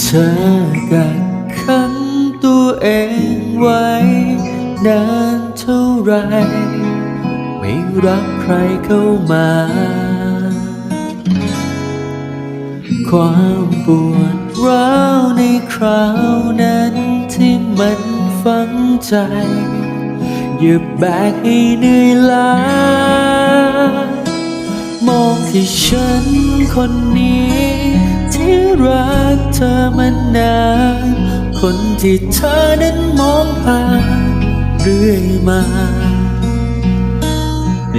ธอกักขังตัวเองไว้ นานเท่าไร ไม่รับใครเข้ามา ความปวดร้าวในคราวนั้นที่มันฝังใจอย่าแบกให้เหนื่อยล้า ที่ฉันคนนี้ ที่รักเธอมานาน คนที่เธอนั้นมองผ่านเรื่อยมา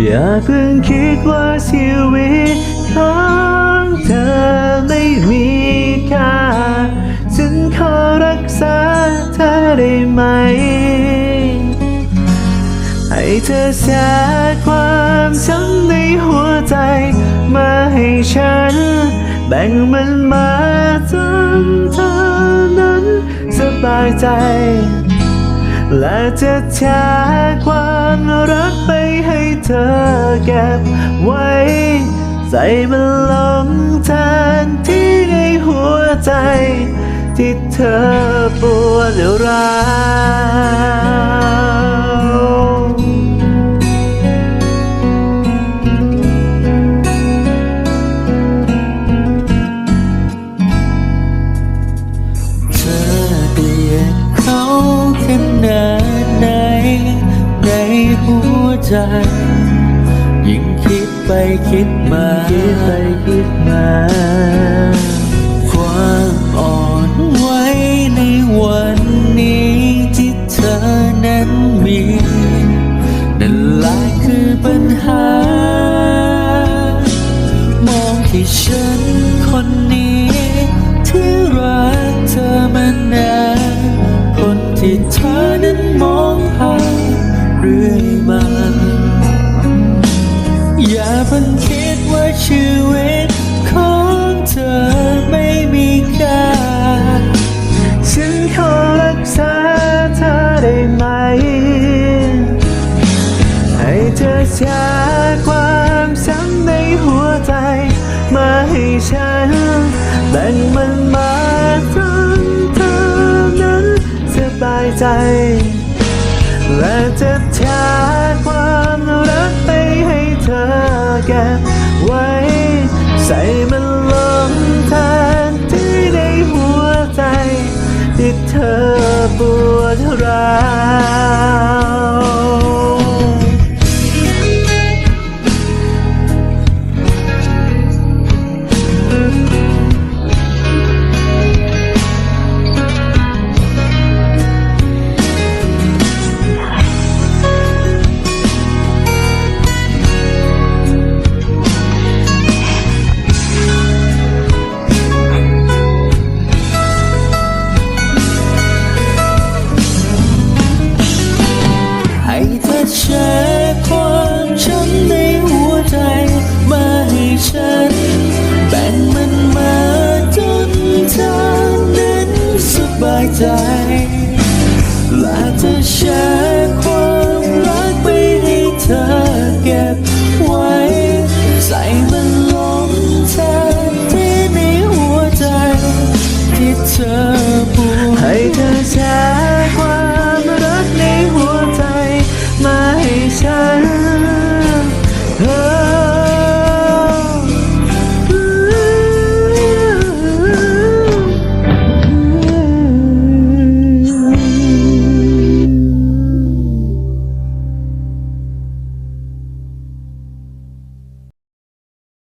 อย่าเพิ่งคิดว่าชีวิต เธอแชร์ความช้ำในหัวใจ มาให้ฉัน แบ่งมันมาจนเธอนั้นสบายใจ และจะแชร์ความรักไปให้เธอเก็บไว้ ใส่มันลงแทนที่ในหัวใจ ที่เธอปวดร้าว ใจ ยิ่งคิดไปคิดมาคิดไปคิดมา ความอ่อนไหวในวันนี้ที่เธอนั้นมีนั่นแหละคือปัญหา มองที่ฉันคนนี้ ที่รักเธอมานานคนที่เธอนั้นมอง แชร์ความช้ำในหัวใจ มาให้ฉันแบ่งมันมาจนเธอนั้นสบายใจ และจะแชร์ความรักไปให้เธอเก็บไว้ ใส่มันลงแทนที่ในหัวใจที่เธอปวดร้าว ใจและจะแชร์ความรักไปให้เธอเก็บไว้ ใส่มันลงแทนที่ในหัวใจ ที่เธอปวดให้เธอแชร์ความรักในหัวใจ มาให้ฉัน